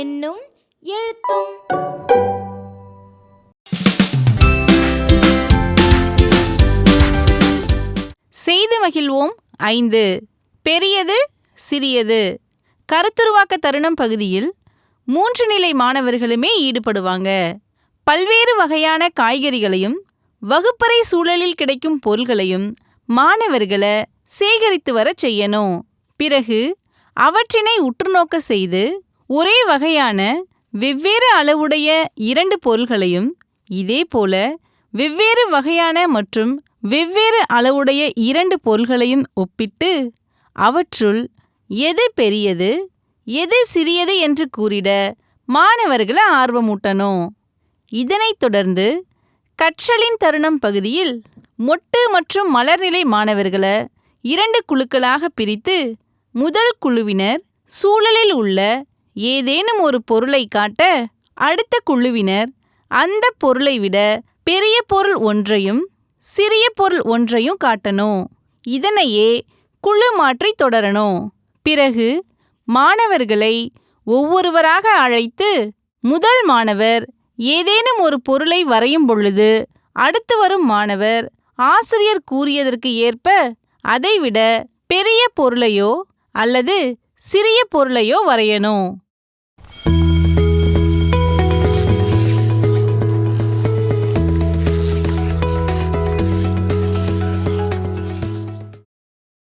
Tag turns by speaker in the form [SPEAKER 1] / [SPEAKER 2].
[SPEAKER 1] என்னும் எழுத்தும்
[SPEAKER 2] மகிழ்வோம். ஐந்து. பெரியது சிறியது. கருத்துருவாக்க தருணம் பகுதியில் மூன்று நிலை மாணவர்களுமே ஈடுபடுவாங்க. பல்வேறு வகையான காய்கறிகளையும் வகுப்பறை சூழலில் கிடைக்கும் பொருள்களையும் மாணவர்களை சேகரித்து வர செய்யணும். பிறகு அவற்றினை உற்றுநோக்க செய்து ஒரே வகையான வெவ்வேறு அளவுடைய இரண்டு பொருள்களையும் இதேபோல வெவ்வேறு வகையான மற்றும் வெவ்வேறு அளவுடைய இரண்டு பொருள்களையும் ஒப்பிட்டு அவற்றுள் எது பெரியது எது சிறியது என்று கூறிட மாணவர்களை ஆர்வமூட்டணும். இதனைத் தொடர்ந்து கற்றலின் தருணம் பகுதியில் மொட்டு மற்றும் மலர்நிலை மாணவர்களை இரண்டு குழுக்களாக பிரித்து முதல் குழுவினர் சூழலில் உள்ள ஏதேனும் ஒரு பொருளை காட்ட அடுத்த குழுவினர் அந்த பொருளை விட பெரிய பொருள் ஒன்றையும் சிறிய பொருள் ஒன்றையும் காட்டணும். இதனையே குழு மாற்றி தொடரணும். பிறகு மாணவர்களை ஒவ்வொருவராக அழைத்து முதல் மாணவர் ஏதேனும் ஒரு பொருளை வரையும் பொழுது அடுத்து வரும் மாணவர் ஆசிரியர் கூறியதற்கு ஏற்ப அதைவிட பெரிய பொருளையோ அல்லது சிறிய பொருளையோ வரையணும்.